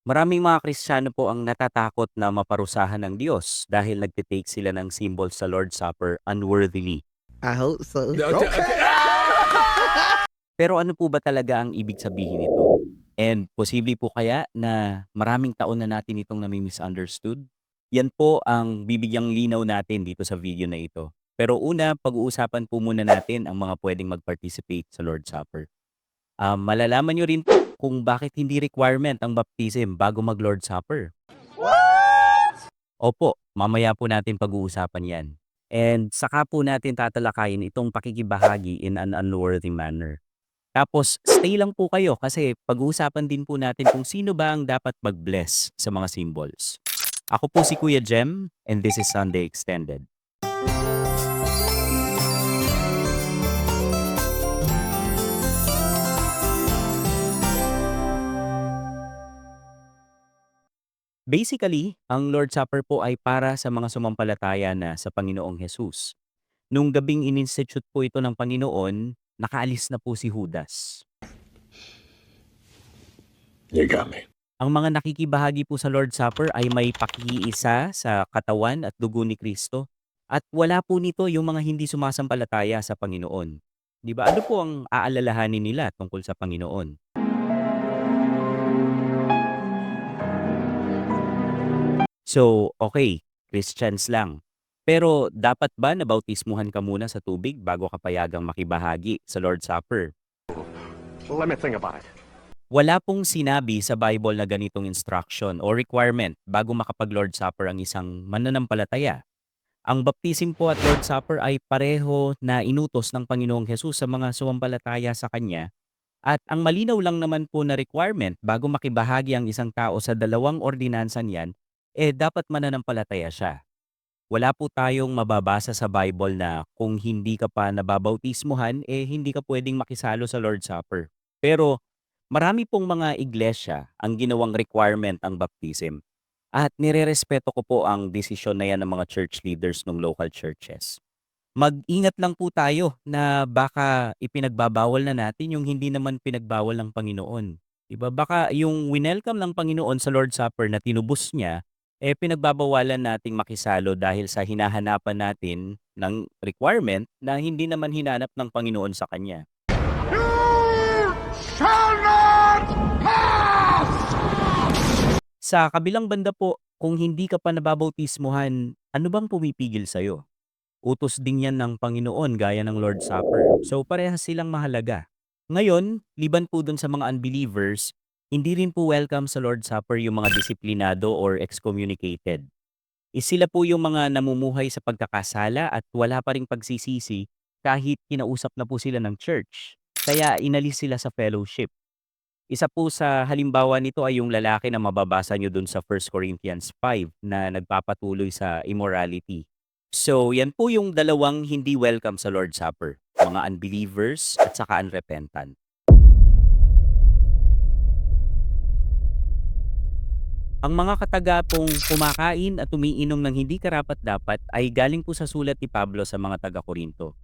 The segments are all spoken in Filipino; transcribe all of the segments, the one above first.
Maraming mga Kristiyano po ang natatakot na maparusahan ng Diyos dahil nagtitake sila ng symbol sa Lord's Supper unworthily. I hope so. Pero ano po ba talaga ang ibig sabihin nito? And posible po kaya na maraming taon na natin itong nami-misunderstood? Yan po ang bibigyang linaw natin dito sa video na ito. Pero una, pag-uusapan po muna natin ang mga pwedeng mag-participate sa Lord's Supper. Um, malalaman nyo rin kung bakit hindi requirement ang baptism bago mag-Lord's Supper. Opo, mamaya po natin pag-uusapan yan. And saka po natin tatalakayin itong pakikibahagi in an unworthy manner. Tapos, stay lang po kayo kasi pag-uusapan din po natin kung sino ba ang dapat mag-bless sa mga symbols. Ako po si Kuya Jem and this is Sunday Extended. Basically, ang Lord's Supper po ay para sa mga sumampalataya na sa Panginoong Hesus. Nung gabing in-institute po ito ng Panginoon, nakaalis na po si Judas. You got me. Ang mga nakikibahagi po sa Lord's Supper ay may pakikiisa sa katawan at dugo ni Kristo. At wala po nito yung mga hindi sumasampalataya sa Panginoon. Di ba? Ano po ang aalalahanin nila tungkol sa Panginoon? So, okay, Christians lang. Pero dapat ba nabautismuhan ka muna sa tubig bago ka payagang makibahagi sa Lord's Supper? Let me think about it. Wala pong sinabi sa Bible na ganitong instruction o requirement bago makapag Lord's Supper ang isang mananampalataya. Ang baptism po at Lord's Supper ay pareho na inutos ng Panginoong Hesus sa mga sumampalataya sa Kanya at ang malinaw lang naman po na requirement bago makibahagi ang isang tao sa dalawang ordinansa niyan, eh dapat mananampalataya siya. Wala po tayong mababasa sa Bible na kung hindi ka pa nababautismuhan, eh hindi ka pwedeng makisalo sa Lord's Supper. Pero marami pong mga iglesia ang ginawang requirement ang baptism. At nirerespeto ko po ang desisyon na yan ng mga church leaders ng local churches. Mag-ingat lang po tayo na baka ipinagbabawal na natin yung hindi naman pinagbawal ng Panginoon. Diba? Baka yung winelcome ng Panginoon sa Lord's Supper na tinubos niya, eh pinagbabawalan nating makisalo dahil sa hinahanapan natin ng requirement na hindi naman hinanap ng Panginoon sa Kanya. Sa kabilang banda po, kung hindi ka pa nababautismuhan, ano bang pumipigil sa'yo? Utos din yan ng Panginoon gaya ng Lord's Supper. So parehas silang mahalaga. Ngayon, liban po dun sa mga unbelievers, hindi rin po welcome sa Lord's Supper yung mga disiplinado or excommunicated. Is sila po yung mga namumuhay sa pagkakasala at wala pa ring pagsisisi kahit kinausap na po sila ng church. Kaya inalis sila sa fellowship. Isa po sa halimbawa nito ay yung lalaki na mababasa nyo dun sa 1 Corinthians 5 na nagpapatuloy sa immorality. So, yan po yung dalawang hindi welcome sa Lord's Supper. Mga unbelievers at saka unrepentant. Ang mga katagapong kumakain at umiinom ng hindi karapat-dapat ay galing po sa sulat ni Pablo sa mga taga-Korinto.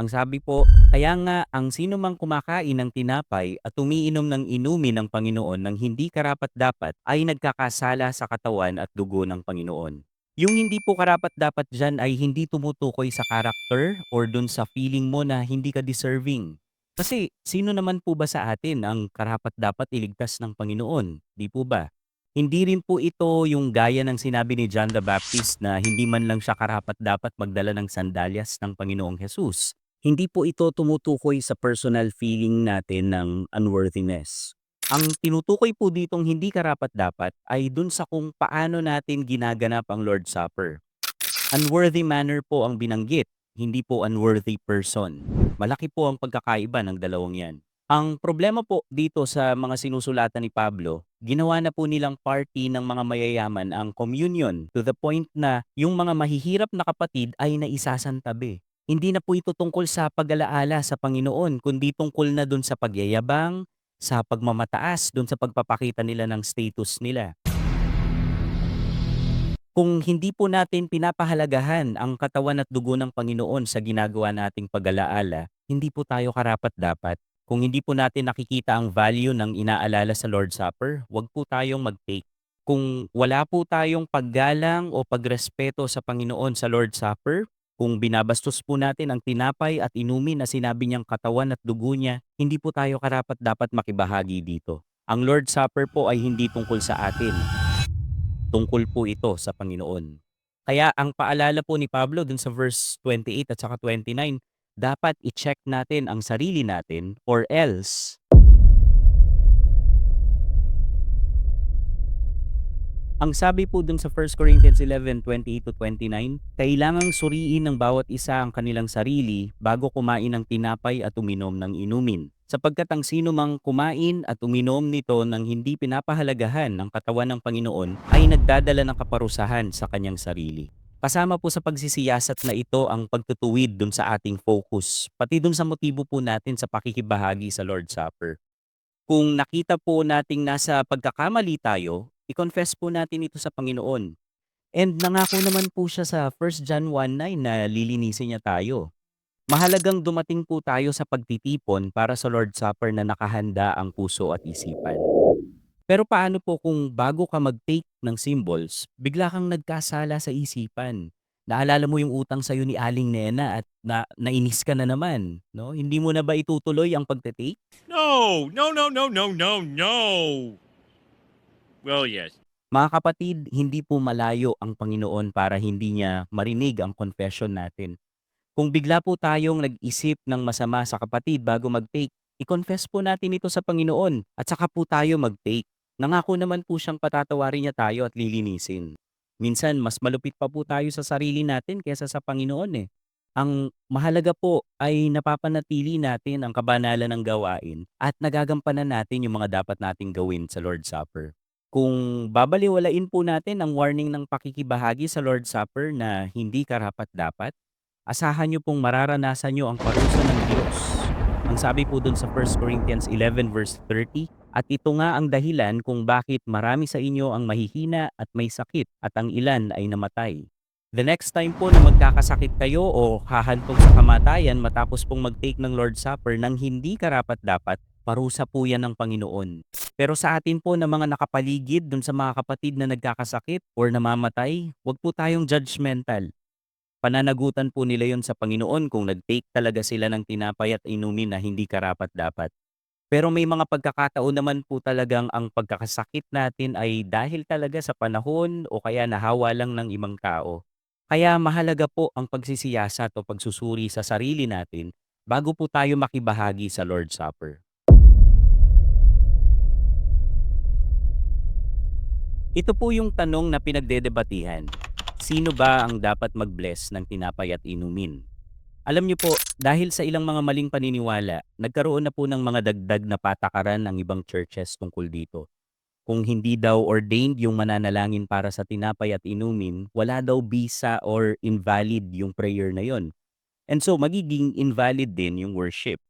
Ang sabi po, kaya nga ang sino mang kumakain ng tinapay at umiinom ng inumin ng Panginoon ng hindi karapat-dapat ay nagkakasala sa katawan at dugo ng Panginoon. Yung hindi po karapat-dapat dyan ay hindi tumutukoy sa character or dun sa feeling mo na hindi ka deserving. Kasi sino naman po ba sa atin ang karapat-dapat iligtas ng Panginoon? Di po ba? Hindi rin po ito yung gaya ng sinabi ni John the Baptist na hindi man lang siya karapat-dapat magdala ng sandalyas ng Panginoong Hesus. Hindi po ito tumutukoy sa personal feeling natin ng unworthiness. Ang tinutukoy po ditong hindi karapat-dapat ay dun sa kung paano natin ginaganap ang Lord's Supper. Unworthy manner po ang binanggit, hindi po unworthy person. Malaki po ang pagkakaiba ng dalawang yan. Ang problema po dito sa mga sinusulatan ni Pablo, ginawa na po nilang party ng mga mayayaman ang communion to the point na yung mga mahihirap na kapatid ay naisasantabi. Hindi na po ito tungkol sa pag-alaala sa Panginoon, kundi tungkol na dun sa pagyayabang, sa pagmamataas, dun sa pagpapakita nila ng status nila. Kung hindi po natin pinapahalagahan ang katawan at dugo ng Panginoon sa ginagawa nating pag-alaala, hindi po tayo karapat-dapat Kung hindi po natin nakikita ang value ng inaalala sa Lord's Supper, wag po tayong mag-take. Kung wala po tayong paggalang o pagrespeto sa Panginoon sa Lord's Supper, kung binabastos po natin ang tinapay at inumin na sinabi niyang katawan at dugo niya, hindi po tayo karapat dapat makibahagi dito. Ang Lord's Supper po ay hindi tungkol sa atin. Tungkol po ito sa Panginoon. Kaya ang paalala po ni Pablo dun sa verse 28 at saka 29, dapat i-check natin ang sarili natin or else Ang sabi po dun sa 1 Corinthians 11:28 to 29, kailangang suriin ng bawat isa ang kanilang sarili bago kumain ng tinapay at uminom ng inumin. Sapagkat ang sino mang kumain at uminom nito ng hindi pinapahalagahan ng katawan ng Panginoon ay nagdadala ng kaparusahan sa kanyang sarili. Kasama po sa pagsisiyasat na ito ang pagtutuwid dun sa ating focus, pati dun sa motibo po natin sa pakikibahagi sa Lord's Supper. Kung nakita po nating nasa pagkakamali tayo, i-confess po natin ito sa Panginoon. And nangako naman po siya sa 1 John 1.9 na lilinisin niya tayo. Mahalagang dumating po tayo sa pagtitipon para sa Lord's Supper na nakahanda ang puso at isipan. Pero paano po kung bago ka mag-take ng symbols, bigla kang nagkasala sa isipan? Naalala mo yung utang sa'yo ni Aling Nena at na, nainis ka na naman, no? Hindi mo na ba itutuloy ang pagte-take? No, no, no, no, no, no, no. Well, yes. Mga kapatid, hindi po malayo ang Panginoon para hindi niya marinig ang confession natin. Kung bigla po tayong nag-isip ng masama sa kapatid bago mag-take, i-confess po natin ito sa Panginoon at saka po tayo mag-take. Nangako naman po siyang patatawarin niya tayo at lilinisin. Minsan, mas malupit pa po tayo sa sarili natin kaysa sa Panginoon eh. Ang mahalaga po ay napapanatili natin ang kabanalan ng gawain at nagagampanan natin yung mga dapat nating gawin sa Lord's Supper. Kung babaliwalain po natin ang warning ng pakikibahagi sa Lord's Supper na hindi karapat-dapat, asahan nyo pong mararanasan nyo ang parusa ng Diyos. Ang sabi po dun sa 1 Corinthians 11 verse 30, at ito nga ang dahilan kung bakit marami sa inyo ang mahihina at may sakit at ang ilan ay namatay. The next time po na magkakasakit kayo o hahantong sa kamatayan matapos pong mag-take ng Lord's Supper nang hindi karapat-dapat, parusa po yan ng Panginoon. Pero sa atin po na mga nakapaligid dun sa mga kapatid na nagkakasakit or namamatay, wag po tayong judgmental. Pananagutan po nila yon sa Panginoon kung nag-take talaga sila ng tinapay at inumin na hindi karapat-dapat. Pero may mga pagkakataon naman po talagang ang pagkakasakit natin ay dahil talaga sa panahon o kaya nahawa lang ng ibang tao. Kaya mahalaga po ang pagsisiyasat o pagsusuri sa sarili natin bago po tayo makibahagi sa Lord's Supper. Ito po yung tanong na pinagdedebatihan. Sino ba ang dapat mag-bless ng tinapay at inumin? Alam niyo po, dahil sa ilang mga maling paniniwala, nagkaroon na po ng mga dagdag na patakaran ng ibang churches tungkol dito. Kung hindi daw ordained yung mananalangin para sa tinapay at inumin, wala daw bisa or invalid yung prayer na yon. And so, magiging invalid din yung worship.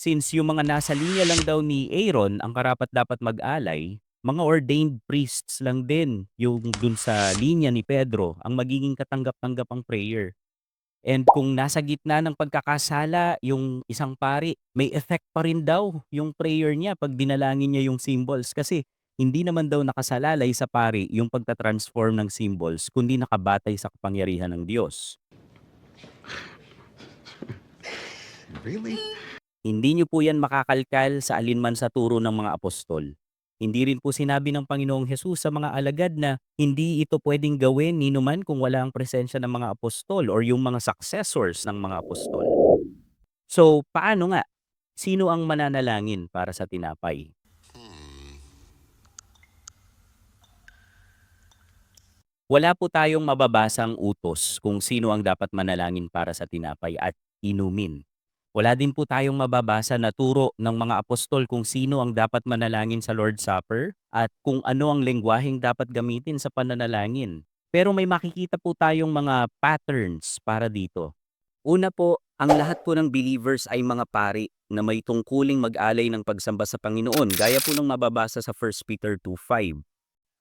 Since yung mga nasa linya lang daw ni Aaron ang karapat dapat mag-alay, mga ordained priests lang din yung dun sa linya ni Pedro ang magiging katanggap-tanggap ang prayer. And kung nasa gitna ng pagkakasala yung isang pari, may effect pa rin daw yung prayer niya pag dinalangin niya yung symbols kasi hindi naman daw nakasalalay sa pari yung pagtatransform ng symbols kundi nakabatay sa kapangyarihan ng Diyos. Really? Hindi niyo po yan makakalkal sa alinman sa turo ng mga apostol. Hindi rin po sinabi ng Panginoong Hesus sa mga alagad na hindi ito pwedeng gawin ni numan kung wala ang presensya ng mga apostol or yung mga successors ng mga apostol. So, paano nga? Sino ang mananalangin para sa tinapay? Wala po tayong mababasang utos kung sino ang dapat manalangin para sa tinapay at inumin. Wala din po tayong mababasa na turo ng mga apostol kung sino ang dapat manalangin sa Lord's Supper at kung ano ang lengguwaheng dapat gamitin sa pananalangin. Pero may makikita po tayong mga patterns para dito. Una po, ang lahat po ng believers ay mga pari na may tungkuling mag-alay ng pagsamba sa Panginoon gaya po ng mababasa sa 1 Peter 2.5.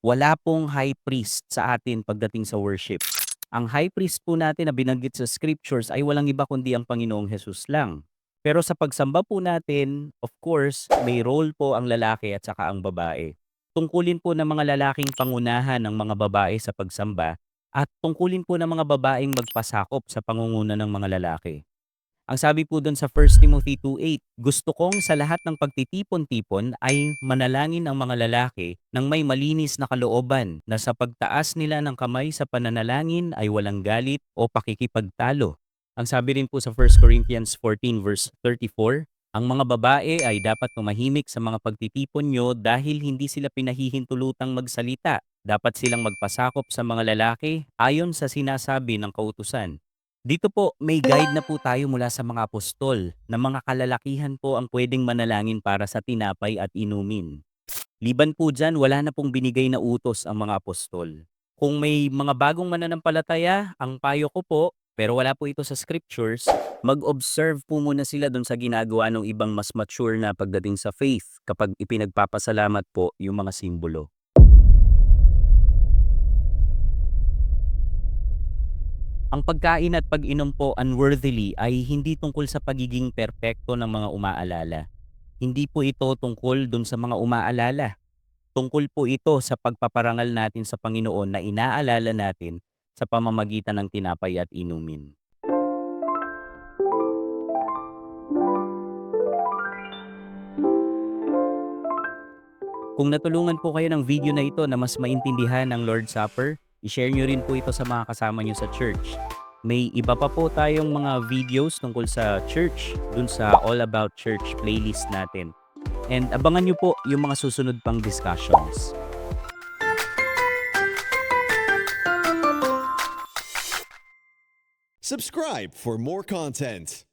Wala pong high priest sa atin pagdating sa worship. Ang high priest po natin na binanggit sa scriptures ay walang iba kundi ang Panginoong Hesus lang. Pero sa pagsamba po natin, of course, may role po ang lalaki at saka ang babae. Tungkulin po ng mga lalaking pangunahan ng mga babae sa pagsamba at tungkulin po ng mga babaeng magpasakop sa pangunguna ng mga lalaki. Ang sabi po doon sa 1 Timothy 2.8, gusto kong sa lahat ng pagtitipon-tipon ay manalangin ang mga lalaki ng may malinis na kalooban na sa pagtaas nila ng kamay sa pananalangin ay walang galit o pakikipagtalo. Ang sabi rin po sa 1 Corinthians 14 verse 34, ang mga babae ay dapat tumahimik sa mga pagtitipon nyo dahil hindi sila pinahihintulutang magsalita. Dapat silang magpasakop sa mga lalaki ayon sa sinasabi ng kautusan. Dito po, may guide na po tayo mula sa mga apostol na mga kalalakihan po ang pwedeng manalangin para sa tinapay at inumin. Liban po dyan, wala na pong binigay na utos ang mga apostol. Kung may mga bagong mananampalataya, ang payo ko po, pero wala po ito sa scriptures, mag-observe po muna sila doon sa ginagawa ng ibang mas mature na pagdating sa faith kapag ipinagpapasalamat po yung mga simbolo. Ang pagkain at pag-inom po unworthily ay hindi tungkol sa pagiging perpekto ng mga umaalala. Hindi po ito tungkol dun sa mga umaalala. Tungkol po ito sa pagpaparangal natin sa Panginoon na inaalala natin sa pamamagitan ng tinapay at inumin. Kung natulungan po kayo ng video na ito na mas maintindihan ang Lord's Supper, i-share nyo rin po ito sa mga kasama nyo sa church. May iba pa po tayong mga videos tungkol sa church dun sa All About Church playlist natin. And abangan nyo po yung mga susunod pang discussions. Subscribe for more content.